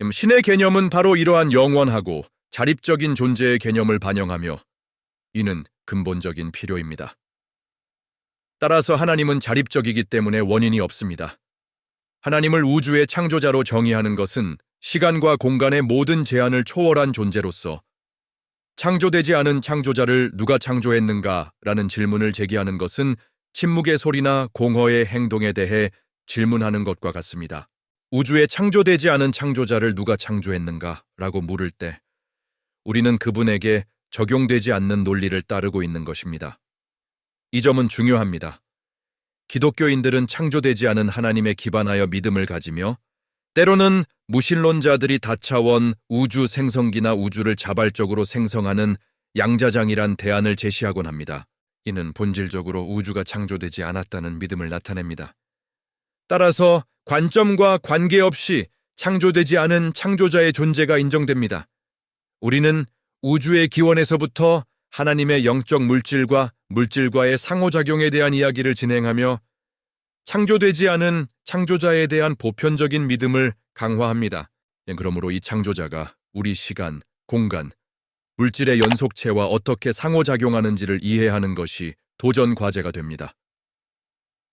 음, 신의 개념은 바로 이러한 영원하고 자립적인 존재의 개념을 반영하며 이는 근본적인 필요입니다. 따라서 하나님은 자립적이기 때문에 원인이 없습니다. 하나님을 우주의 창조자로 정의하는 것은 시간과 공간의 모든 제한을 초월한 존재로서 창조되지 않은 창조자를 누가 창조했는가? 라는 질문을 제기하는 것은 침묵의 소리나 공허의 행동에 대해 질문하는 것과 같습니다. 우주에 창조되지 않은 창조자를 누가 창조했는가? 라고 물을 때 우리는 그분에게 적용되지 않는 논리를 따르고 있는 것입니다. 이 점은 중요합니다. 기독교인들은 창조되지 않은 하나님에 기반하여 믿음을 가지며 때로는 무신론자들이 다차원 우주 생성기나 우주를 자발적으로 생성하는 양자장이란 대안을 제시하곤 합니다. 이는 본질적으로 우주가 창조되지 않았다는 믿음을 나타냅니다. 따라서 관점과 관계없이 창조되지 않은 창조자의 존재가 인정됩니다. 우리는 우주의 기원에서부터 하나님의 영적 물질과 물질과의 상호작용에 대한 이야기를 진행하며 창조되지 않은 창조자에 대한 보편적인 믿음을 강화합니다. 예, 그러므로 이 창조자가 우리 시간, 공간, 물질의 연속체와 어떻게 상호작용하는지를 이해하는 것이 도전 과제가 됩니다.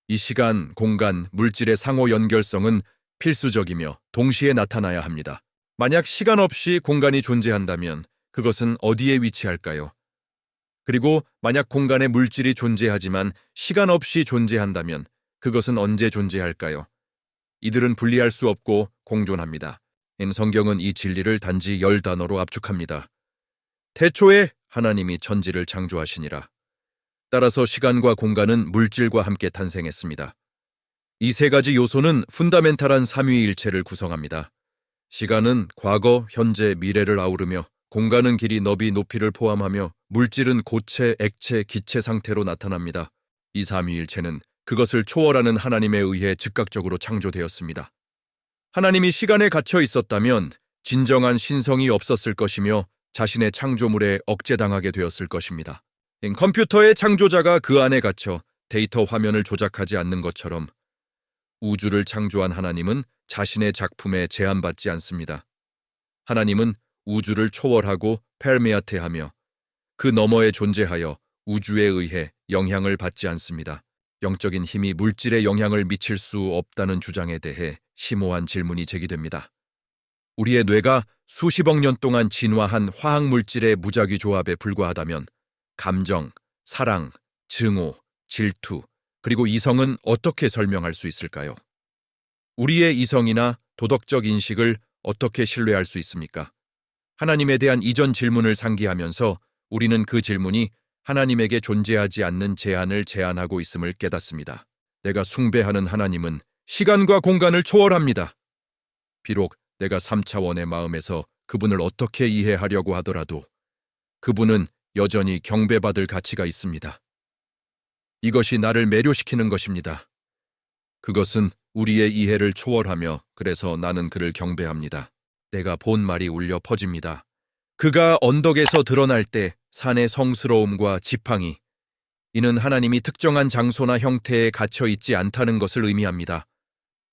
이 시간, 공간, 물질의 상호 연결성은 필수적이며 동시에 나타나야 합니다. 만약 시간 없이 공간이 존재한다면 그것은 어디에 위치할까요? 그리고 만약 공간에 물질이 존재하지만 시간 없이 존재한다면 그것은 언제 존재할까요? 이들은 분리할 수 없고 공존합니다. 인 성경은 이 진리를 단지 열 단어로 압축합니다. 태초에 하나님이 천지를 창조하시니라. 따라서 시간과 공간은 물질과 함께 탄생했습니다. 이 세 가지 요소는 푼다멘탈한 삼위일체를 구성합니다. 시간은 과거, 현재, 미래를 아우르며 공간은 길이, 너비, 높이를 포함하며 물질은 고체, 액체, 기체 상태로 나타납니다. 이 삼위일체는 그것을 초월하는 하나님에 의해 즉각적으로 창조되었습니다. 하나님이 시간에 갇혀 있었다면 진정한 신성이 없었을 것이며 자신의 창조물에 억제당하게 되었을 것입니다. 컴퓨터의 창조자가 그 안에 갇혀 데이터 화면을 조작하지 않는 것처럼 우주를 창조한 하나님은 자신의 작품에 제한받지 않습니다. 하나님은 우주를 초월하고 페르메아테하며 그 너머에 존재하여 우주에 의해 영향을 받지 않습니다. 영적인 힘이 물질에 영향을 미칠 수 없다는 주장에 대해 심오한 질문이 제기됩니다. 우리의 뇌가 수십억 년 동안 진화한 화학 물질의 무작위 조합에 불과하다면 감정, 사랑, 증오, 질투, 그리고 이성은 어떻게 설명할 수 있을까요? 우리의 이성이나 도덕적 인식을 어떻게 신뢰할 수 있습니까? 하나님에 대한 이전 질문을 상기하면서 우리는 그 질문이 하나님에게 존재하지 않는 제한을 제한하고 있음을 깨닫습니다. 내가 숭배하는 하나님은 시간과 공간을 초월합니다. 비록 내가 3차원의 마음에서 그분을 어떻게 이해하려고 하더라도 그분은 여전히 경배받을 가치가 있습니다. 이것이 나를 매료시키는 것입니다. 그것은 우리의 이해를 초월하며 그래서 나는 그를 경배합니다. 내가 본 말이 울려 퍼집니다. 그가 언덕에서 드러날 때 산의 성스러움과 지팡이, 이는 하나님이 특정한 장소나 형태에 갇혀 있지 않다는 것을 의미합니다.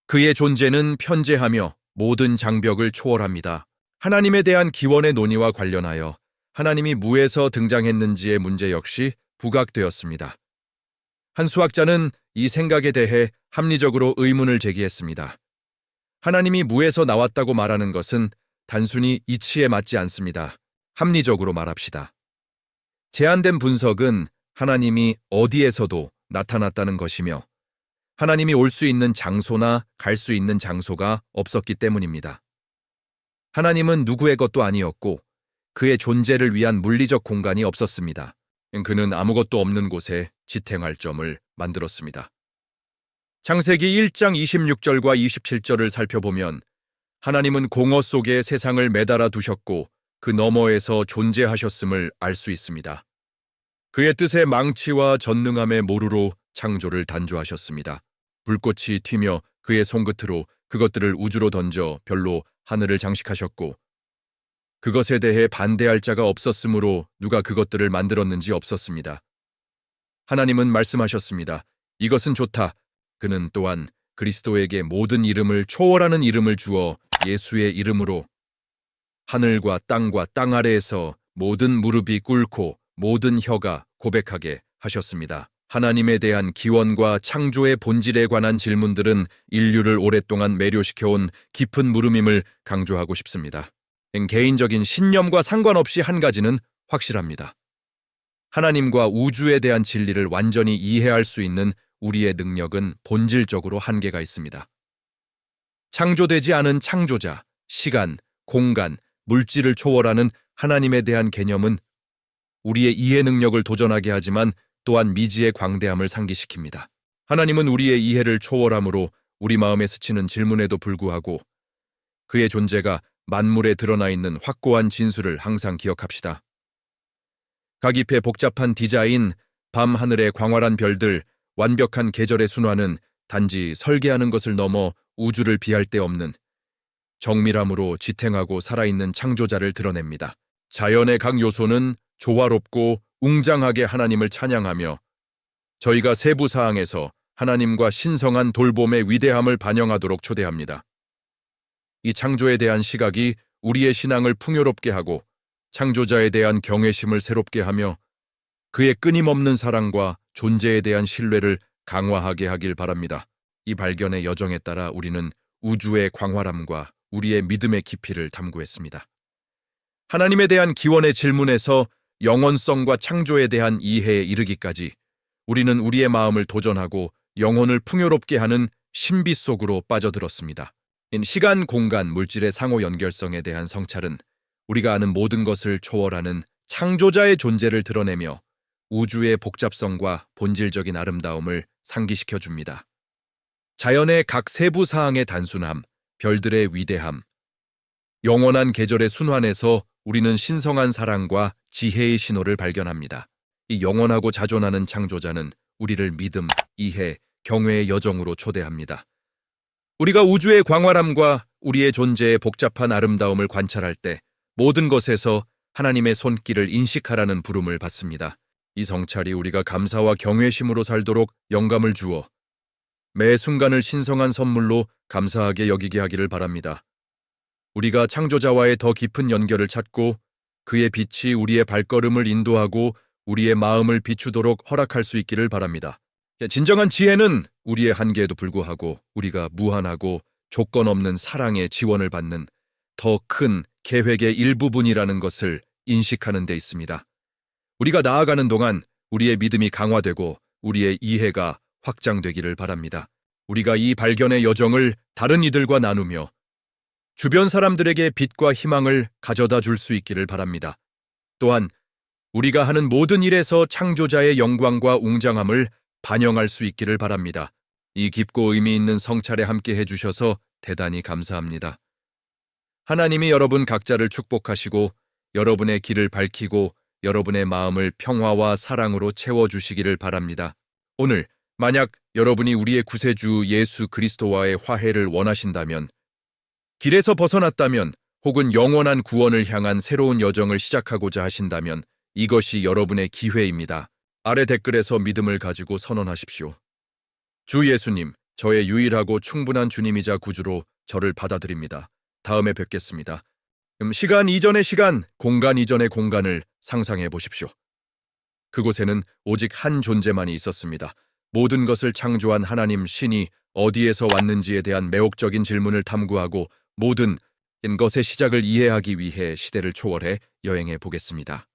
그의 존재는 편재하며 모든 장벽을 초월합니다. 하나님에 대한 기원의 논의와 관련하여 하나님이 무에서 등장했는지의 문제 역시 부각되었습니다. 한 수학자는 이 생각에 대해 합리적으로 의문을 제기했습니다. 하나님이 무에서 나왔다고 말하는 것은 단순히 이치에 맞지 않습니다. 합리적으로 말합시다. 제한된 분석은 하나님이 어디에서도 나타났다는 것이며 하나님이 올 수 있는 장소나 갈 수 있는 장소가 없었기 때문입니다. 하나님은 누구의 것도 아니었고 그의 존재를 위한 물리적 공간이 없었습니다. 그는 아무것도 없는 곳에 지탱할 점을 만들었습니다. 창세기 1장 26절과 27절을 살펴보면 하나님은 공허 속에 세상을 매달아 두셨고 그 너머에서 존재하셨음을 알 수 있습니다. 그의 뜻의 망치와 전능함의 모루로 창조를 단조하셨습니다. 불꽃이 튀며 그의 손끝으로 그것들을 우주로 던져 별로 하늘을 장식하셨고 그것에 대해 반대할 자가 없었으므로 누가 그것들을 만들었는지 없었습니다. 하나님은 말씀하셨습니다. 이것은 좋다. 그는 또한 그리스도에게 모든 이름을 초월하는 이름을 주어 예수의 이름으로 하늘과 땅과 땅 아래에서 모든 무릎이 꿇고 모든 혀가 고백하게 하셨습니다. 하나님에 대한 기원과 창조의 본질에 관한 질문들은 인류를 오랫동안 매료시켜온 깊은 물음임을 강조하고 싶습니다. 개인적인 신념과 상관없이 한 가지는 확실합니다. 하나님과 우주에 대한 진리를 완전히 이해할 수 있는 우리의 능력은 본질적으로 한계가 있습니다. 창조되지 않은 창조자, 시간, 공간, 물질을 초월하는 하나님에 대한 개념은 우리의 이해 능력을 도전하게 하지만 또한 미지의 광대함을 상기시킵니다. 하나님은 우리의 이해를 초월함으로 우리 마음에 스치는 질문에도 불구하고 그의 존재가 만물에 드러나 있는 확고한 진수를 항상 기억합시다. 각입해 복잡한 디자인, 밤 하늘의 광활한 별들, 완벽한 계절의 순환은 단지 설계하는 것을 넘어 우주를 비할 데 없는 정밀함으로 지탱하고 살아있는 창조자를 드러냅니다. 자연의 각 요소는 조화롭고 웅장하게 하나님을 찬양하며 저희가 세부 사항에서 하나님과 신성한 돌봄의 위대함을 반영하도록 초대합니다. 이 창조에 대한 시각이 우리의 신앙을 풍요롭게 하고 창조자에 대한 경외심을 새롭게 하며 그의 끊임없는 사랑과 존재에 대한 신뢰를 강화하게 하길 바랍니다. 이 발견의 여정에 따라 우리는 우주의 광활함과 우리의 믿음의 깊이를 탐구했습니다. 하나님에 대한 기원의 질문에서 영원성과 창조에 대한 이해에 이르기까지 우리는 우리의 마음을 도전하고 영혼을 풍요롭게 하는 신비 속으로 빠져들었습니다. 시간, 공간, 물질의 상호 연결성에 대한 성찰은 우리가 아는 모든 것을 초월하는 창조자의 존재를 드러내며 우주의 복잡성과 본질적인 아름다움을 상기시켜 줍니다. 자연의 각 세부 사항의 단순함, 별들의 위대함, 영원한 계절의 순환에서 우리는 신성한 사랑과 지혜의 신호를 발견합니다. 이 영원하고 자존하는 창조자는 우리를 믿음, 이해, 경외의 여정으로 초대합니다. 우리가 우주의 광활함과 우리의 존재의 복잡한 아름다움을 관찰할 때 모든 것에서 하나님의 손길을 인식하라는 부름을 받습니다. 이 성찰이 우리가 감사와 경외심으로 살도록 영감을 주어 매 순간을 신성한 선물로 감사하게 여기게 하기를 바랍니다. 우리가 창조자와의 더 깊은 연결을 찾고 그의 빛이 우리의 발걸음을 인도하고 우리의 마음을 비추도록 허락할 수 있기를 바랍니다. 진정한 지혜는 우리의 한계에도 불구하고 우리가 무한하고 조건 없는 사랑의 지원을 받는 더 큰 계획의 일부분이라는 것을 인식하는 데 있습니다. 우리가 나아가는 동안 우리의 믿음이 강화되고 우리의 이해가 확장되기를 바랍니다. 우리가 이 발견의 여정을 다른 이들과 나누며 주변 사람들에게 빛과 희망을 가져다 줄 수 있기를 바랍니다. 또한 우리가 하는 모든 일에서 창조자의 영광과 웅장함을 반영할 수 있기를 바랍니다. 이 깊고 의미 있는 성찰에 함께 해주셔서 대단히 감사합니다. 하나님이 여러분 각자를 축복하시고 여러분의 길을 밝히고 여러분의 마음을 평화와 사랑으로 채워주시기를 바랍니다. 오늘 만약 여러분이 우리의 구세주 예수 그리스도와의 화해를 원하신다면, 길에서 벗어났다면, 혹은 영원한 구원을 향한 새로운 여정을 시작하고자 하신다면 이것이 여러분의 기회입니다. 아래 댓글에서 믿음을 가지고 선언하십시오. 주 예수님, 저의 유일하고 충분한 주님이자 구주로 저를 받아들입니다. 다음에 뵙겠습니다. 음, 시간 이전의 시간, 공간 이전의 공간을 상상해 보십시오. 그곳에는 오직 한 존재만이 있었습니다. 모든 것을 창조한 하나님 신이 어디에서 왔는지에 대한 매혹적인 질문을 탐구하고 모든 것의 시작을 이해하기 위해 시대를 초월해 여행해 보겠습니다.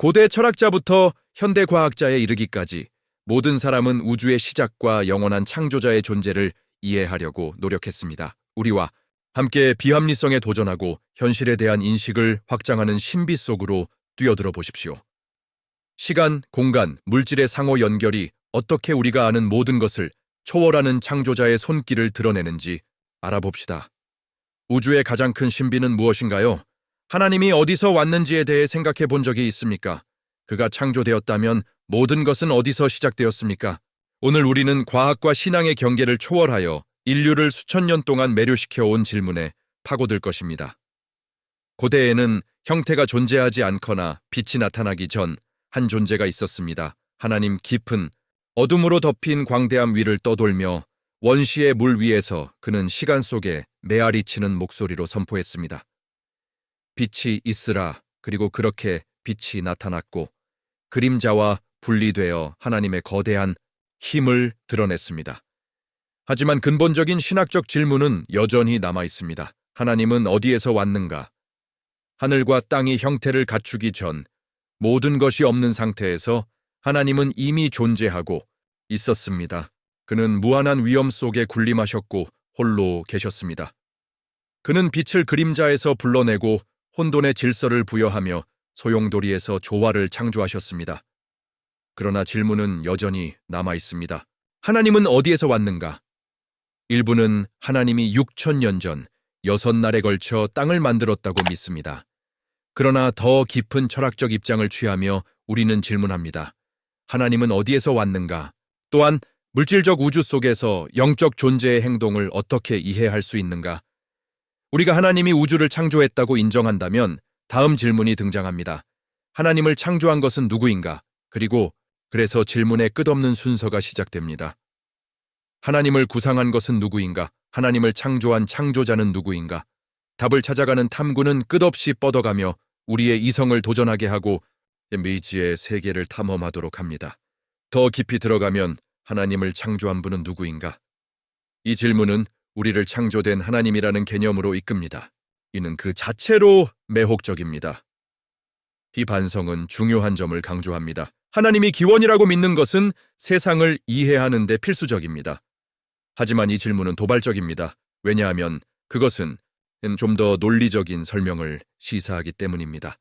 고대 철학자부터 현대 과학자에 이르기까지 모든 사람은 우주의 시작과 영원한 창조자의 존재를 이해하려고 노력했습니다. 우리와 함께 비합리성에 도전하고 현실에 대한 인식을 확장하는 신비 속으로 뛰어들어 보십시오. 시간, 공간, 물질의 상호 연결이 어떻게 우리가 아는 모든 것을 초월하는 창조자의 손길을 드러내는지 알아봅시다. 우주의 가장 큰 신비는 무엇인가요? 하나님이 어디서 왔는지에 대해 생각해 본 적이 있습니까? 그가 창조되었다면 모든 것은 어디서 시작되었습니까? 오늘 우리는 과학과 신앙의 경계를 초월하여 인류를 수천 년 동안 매료시켜 온 질문에 파고들 것입니다. 고대에는 형태가 존재하지 않거나 빛이 나타나기 전 한 존재가 있었습니다. 하나님 깊은 어둠으로 덮인 광대함 위를 떠돌며 원시의 물 위에서 그는 시간 속에 메아리 치는 목소리로 선포했습니다. 빛이 있으라 그리고 그렇게 빛이 나타났고 그림자와 분리되어 하나님의 거대한 힘을 드러냈습니다. 하지만 근본적인 신학적 질문은 여전히 남아 있습니다. 하나님은 어디에서 왔는가? 하늘과 땅이 형태를 갖추기 전 모든 것이 없는 상태에서 하나님은 이미 존재하고 있었습니다. 그는 무한한 위험 속에 군림하셨고 홀로 계셨습니다. 그는 빛을 그림자에서 불러내고 혼돈의 질서를 부여하며 소용돌이에서 조화를 창조하셨습니다. 그러나 질문은 여전히 남아 있습니다. 하나님은 어디에서 왔는가? 일부는 하나님이 6천년 전 여섯 날에 걸쳐 땅을 만들었다고 믿습니다. 그러나 더 깊은 철학적 입장을 취하며 우리는 질문합니다. 하나님은 어디에서 왔는가? 또한 물질적 우주 속에서 영적 존재의 행동을 어떻게 이해할 수 있는가? 우리가 하나님이 우주를 창조했다고 인정한다면 다음 질문이 등장합니다. 하나님을 창조한 것은 누구인가? 그리고 그래서 질문의 끝없는 순서가 시작됩니다. 하나님을 구상한 것은 누구인가? 하나님을 창조한 창조자는 누구인가? 답을 찾아가는 탐구는 끝없이 뻗어가며 우리의 이성을 도전하게 하고 미지의 세계를 탐험하도록 합니다. 더 깊이 들어가면 하나님을 창조한 분은 누구인가? 이 질문은 우리를 창조된 하나님이라는 개념으로 이끕니다. 이는 그 자체로 매혹적입니다. 이 반성은 중요한 점을 강조합니다. 하나님이 기원이라고 믿는 것은 세상을 이해하는 데 필수적입니다. 하지만 이 질문은 도발적입니다. 왜냐하면 그것은 좀 더 논리적인 설명을 시사하기 때문입니다.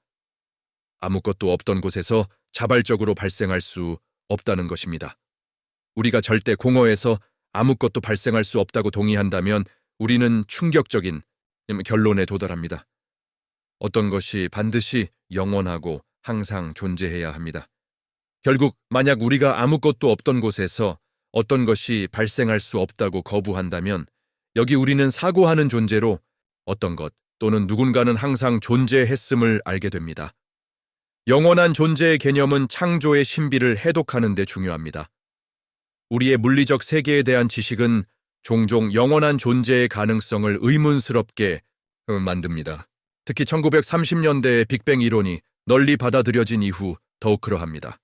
아무것도 없던 곳에서 자발적으로 발생할 수 없다는 것입니다. 우리가 절대 공허에서 아무것도 발생할 수 없다고 동의한다면 우리는 충격적인 결론에 도달합니다. 어떤 것이 반드시 영원하고 항상 존재해야 합니다. 결국 만약 우리가 아무것도 없던 곳에서 어떤 것이 발생할 수 없다고 거부한다면 여기 우리는 사고하는 존재로 어떤 것 또는 누군가는 항상 존재했음을 알게 됩니다. 영원한 존재의 개념은 창조의 신비를 해독하는 데 중요합니다. 우리의 물리적 세계에 대한 지식은 종종 영원한 존재의 가능성을 의문스럽게 만듭니다. 특히 1930년대의 빅뱅 이론이 널리 받아들여진 이후 더욱 그러합니다.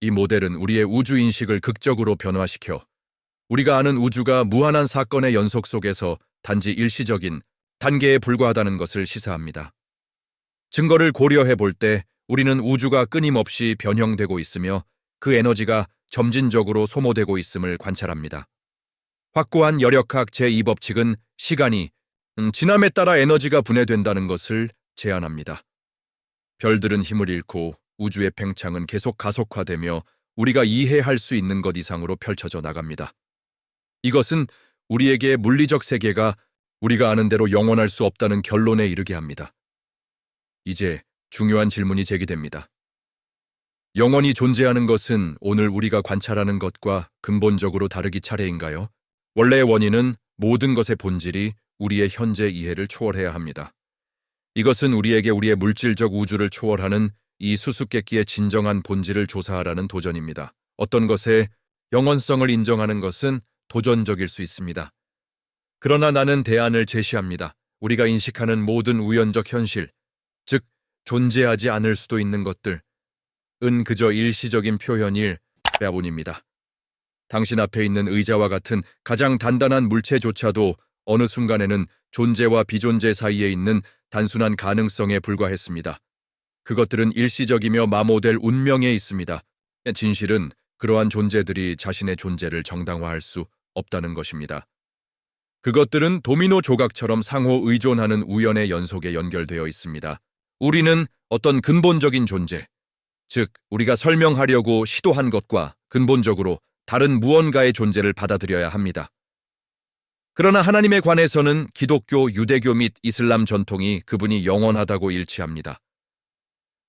이 모델은 우리의 우주 인식을 극적으로 변화시켜 우리가 아는 우주가 무한한 사건의 연속 속에서 단지 일시적인 단계에 불과하다는 것을 시사합니다. 증거를 고려해 볼 때 우리는 우주가 끊임없이 변형되고 있으며 그 에너지가 점진적으로 소모되고 있음을 관찰합니다. 확고한 여력학 제2법칙은 시간이 음, 지남에 따라 에너지가 분해된다는 것을 제안합니다. 별들은 힘을 잃고 우주의 팽창은 계속 가속화되며 우리가 이해할 수 있는 것 이상으로 펼쳐져 나갑니다. 이것은 우리에게 물리적 세계가 우리가 아는 대로 영원할 수 없다는 결론에 이르게 합니다. 이제 중요한 질문이 제기됩니다. 영원히 존재하는 것은 오늘 우리가 관찰하는 것과 근본적으로 다르기 차례인가요? 원래의 원인은 모든 것의 본질이 우리의 현재 이해를 초월해야 합니다. 이것은 우리에게 우리의 물질적 우주를 초월하는 이 수수께끼의 진정한 본질을 조사하라는 도전입니다. 어떤 것의 영원성을 인정하는 것은 도전적일 수 있습니다. 그러나 나는 대안을 제시합니다. 우리가 인식하는 모든 우연적 현실, 즉, 존재하지 않을 수도 있는 것들, 은 그저 일시적인 표현일 빼뿐입니다. 당신 앞에 있는 의자와 같은 가장 단단한 물체조차도 어느 순간에는 존재와 비존재 사이에 있는 단순한 가능성에 불과했습니다. 그것들은 일시적이며 마모될 운명에 있습니다. 진실은 그러한 존재들이 자신의 존재를 정당화할 수 없다는 것입니다. 그것들은 도미노 조각처럼 상호 의존하는 우연의 연속에 연결되어 있습니다. 우리는 어떤 근본적인 존재, 즉, 우리가 설명하려고 시도한 것과 근본적으로 다른 무언가의 존재를 받아들여야 합니다. 그러나 하나님에 관해서는 기독교, 유대교 및 이슬람 전통이 그분이 영원하다고 일치합니다.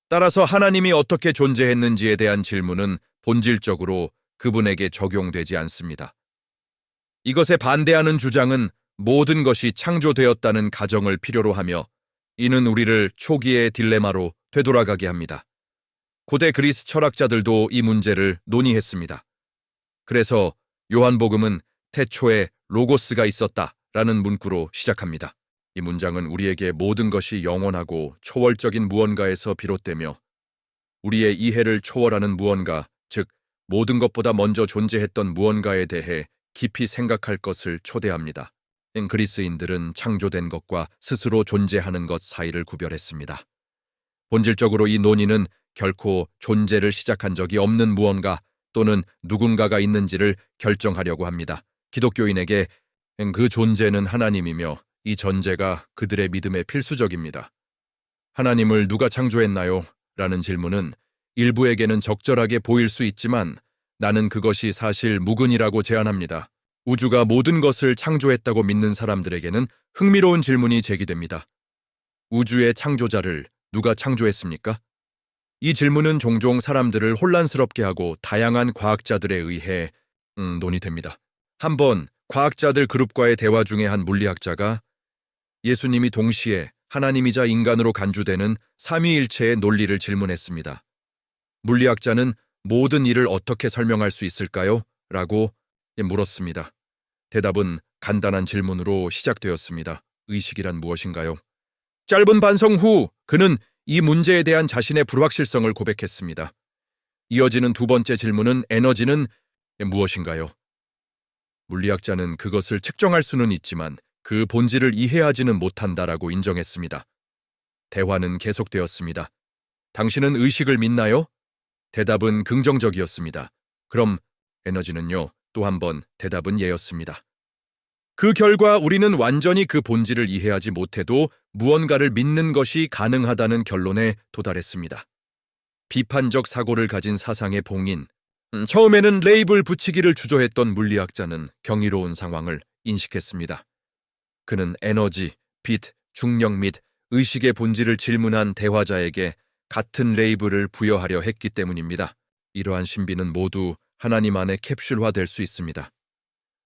따라서 하나님이 어떻게 존재했는지에 대한 질문은 본질적으로 그분에게 적용되지 않습니다. 이것에 반대하는 주장은 모든 것이 창조되었다는 가정을 필요로 하며 이는 우리를 초기의 딜레마로 되돌아가게 합니다. 고대 그리스 철학자들도 이 문제를 논의했습니다. 그래서 요한복음은 태초에 로고스가 있었다 라는 문구로 시작합니다. 이 문장은 우리에게 모든 것이 영원하고 초월적인 무언가에서 비롯되며 우리의 이해를 초월하는 무언가, 즉 모든 것보다 먼저 존재했던 무언가에 대해 깊이 생각할 것을 초대합니다. 그리스인들은 창조된 것과 스스로 존재하는 것 사이를 구별했습니다. 본질적으로 이 논의는 결코 존재를 시작한 적이 없는 무언가 또는 누군가가 있는지를 결정하려고 합니다. 기독교인에게 그 존재는 하나님이며 이 전제가 그들의 믿음에 필수적입니다. 하나님을 누가 창조했나요? 라는 질문은 일부에게는 적절하게 보일 수 있지만 나는 그것이 사실 무근이라고 제안합니다. 우주가 모든 것을 창조했다고 믿는 사람들에게는 흥미로운 질문이 제기됩니다. 우주의 창조자를 누가 창조했습니까? 이 질문은 종종 사람들을 혼란스럽게 하고 다양한 과학자들에 의해 음, 논의됩니다. 한번 과학자들 그룹과의 대화 중에 한 물리학자가 예수님이 동시에 하나님이자 인간으로 간주되는 삼위일체의 논리를 질문했습니다. 물리학자는 모든 일을 어떻게 설명할 수 있을까요? 라고 물었습니다. 대답은 간단한 질문으로 시작되었습니다. 의식이란 무엇인가요? 짧은 반성 후 그는 이 문제에 대한 자신의 불확실성을 고백했습니다. 이어지는 두 번째 질문은 에너지는 무엇인가요? 물리학자는 그것을 측정할 수는 있지만 그 본질을 이해하지는 못한다라고 인정했습니다. 대화는 계속되었습니다. 당신은 의식을 믿나요? 대답은 긍정적이었습니다. 그럼 에너지는요? 또 한 번 대답은 예였습니다. 그 결과 우리는 완전히 그 본질을 이해하지 못해도 무언가를 믿는 것이 가능하다는 결론에 도달했습니다. 비판적 사고를 가진 사상의 봉인. 음, 처음에는 레이블 붙이기를 주저했던 물리학자는 경이로운 상황을 인식했습니다. 그는 에너지, 빛, 중력 및 의식의 본질을 질문한 대화자에게 같은 레이블을 부여하려 했기 때문입니다. 이러한 신비는 모두 하나님 안에 캡슐화될 수 있습니다.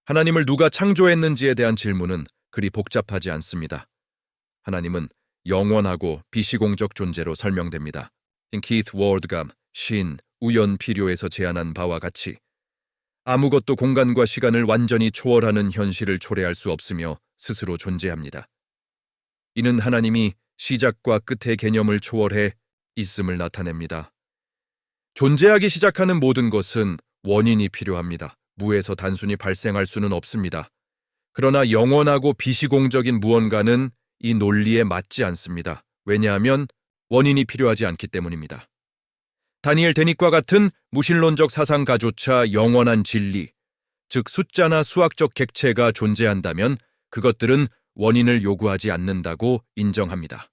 하나님을 누가 창조했는지에 대한 질문은 그리 복잡하지 않습니다. 하나님은 영원하고 비시공적 존재로 설명됩니다. 키트 워드감, 신, 우연 필요에서 제안한 바와 같이 아무것도 공간과 시간을 완전히 초월하는 현실을 초래할 수 없으며 스스로 존재합니다. 이는 하나님이 시작과 끝의 개념을 초월해 있음을 나타냅니다. 존재하기 시작하는 모든 것은 원인이 필요합니다. 무에서 단순히 발생할 수는 없습니다. 그러나 영원하고 비시공적인 무언가는 이 논리에 맞지 않습니다. 왜냐하면 원인이 필요하지 않기 때문입니다. 다니엘 데닉과 같은 무신론적 사상가조차 영원한 진리, 즉 숫자나 수학적 객체가 존재한다면 그것들은 원인을 요구하지 않는다고 인정합니다.